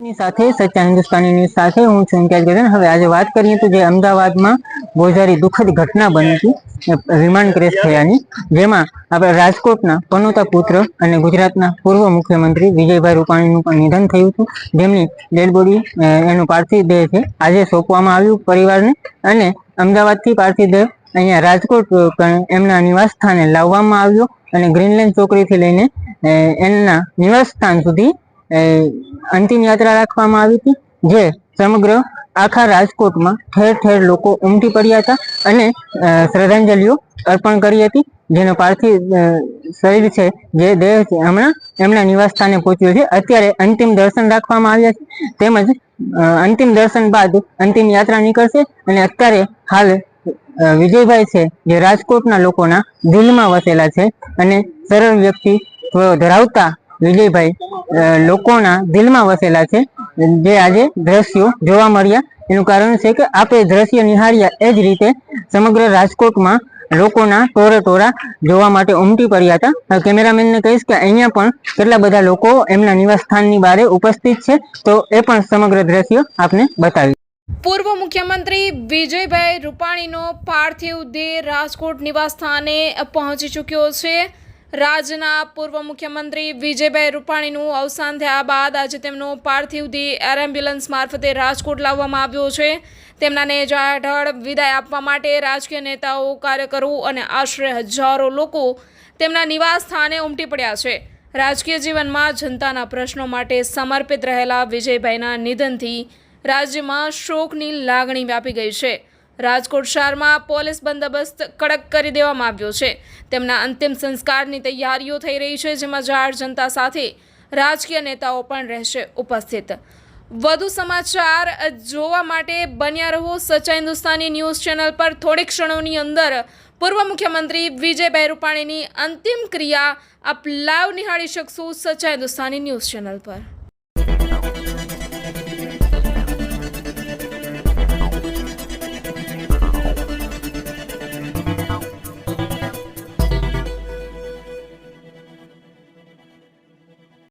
ની સાથે, સચ્ચા હિન્દુસ્તાની ન્યૂઝ સાથે હું છું ઇમ્તિયાજ ગજન હવે આજે વાત કરીએ તો જે અમદાવાદમાં ગોઝારી દુઃખદ ઘટના બની હતી વિમાન ક્રેશ થયાની. જેમાં આપણે રાજકોટના પનોતા પુત્ર અને ગુજરાતના પૂર્વ મુખ્યમંત્રી વિજયભાઈ રૂપાણીનું પણ નિધન થયું હતું. જેમની ડેડ બોડી એનું પાર્થિવ દેહ છે, આજે સોંપવામાં આવ્યું પરિવારને. અને અમદાવાદથી પાર્થિવ દેહ અહીંયા રાજકોટ એમના નિવાસ સ્થાને લાવવામાં આવ્યો. અને ગ્રીનલેન્ડ ચોકડીથી લઈને એમના નિવાસ સ્થાન સુધી અંતિમ યાત્રા રાખવામાં આવી હતી, જે સમગ્ર આખા રાજકોટમાં ઠેર ઠેર લોકો ઉમટી પડ્યા હતા અને શ્રદ્ધાંજલિઓ અર્પણ કરી હતી, જેનો પાર્થિવ શરીર છે, જે દેહ છે, હમણાં એમના નિવાસ સ્થાને પહોંચ્યો છે. અત્યારે અંતિમ દર્શન રાખવામાં આવ્યા છે. તેમજ અંતિમ દર્શન બાદ અંતિમ યાત્રા નીકળશે અને અત્યારે હાલ વિજયભાઈ છે, જે રાજકોટના લોકોના દિલમાં વસેલા છે અને સરળ વ્યક્તિત્વ ધરાવતા વિજયભાઈ લોકોના દિલમાં વસેલા છે. જે આજે દ્રશ્યો જોવા મળ્યા. એનું કારણ છે કે આપણે દ્રશ્ય નિહાળ્યા એ જ રીતે સમગ્ર રાજકોટમાં લોકોના ટોળે ટોળા જોવા માટે ઉમટી પડ્યા હતા. કેમેરામેનને કહીશ કે અહીંયા પણ કેટલા બધા લોકો એમના નિવાસસ્થાનની બારે ઉપસ્થિત છે. તો એ પણ સમગ્ર દ્રશ્ય આપને બતાવી. પૂર્વ મુખ્યમંત્રી વિજયભાઈ રૂપાણીનો પાર્થિવ દેહ રાજકોટ નિવાસસ્થાને પહોંચી ચૂક્યો છે. રાજ્યના પૂર્વ મુખ્યમંત્રી વિજયભાઈ રૂપાણીનું અવસાન થયા બાદ આજે તેમનો પાર્થિવ દેહ એર એમ્બ્યુલન્સ મારફતે રાજકોટ લાવવામાં આવ્યો છે. તેમના નેજા હેઠળ વિદાય આપવા માટે રાજકીય નેતાઓ, કાર્યકરો અને આશરે હજારો લોકો તેમના નિવાસ સ્થાને ઉમટી પડ્યા છે. રાજકીય જીવનમાં જનતાના પ્રશ્નો માટે સમર્પિત રહેલા વિજયભાઈના નિધનથી રાજ્યમાં શોકની લાગણી વ્યાપી ગઈ છે. રાજકોટ શહેરમાં પોલીસ બંદોબસ્ત કડક કરી દેવામાં આવ્યો છે. તેમના અંતિમ સંસ્કારની તૈયારીઓ થઈ રહી છે, જેમાં જાહેર જનતા સાથે રાજકીય નેતાઓ પણ રહેશે ઉપસ્થિત. વધુ સમાચાર જોવા માટે બન્યા રહો સચ્ચા હિન્દુસ્તાની ન્યૂઝ ચેનલ પર. થોડીક ક્ષણોની અંદર પૂર્વ મુખ્યમંત્રી વિજયભાઈ રૂપાણીની અંતિમ ક્રિયા આપ લાઈવ નિહાળી શકશો સચ્ચા હિન્દુસ્તાની ન્યૂઝ ચેનલ પર.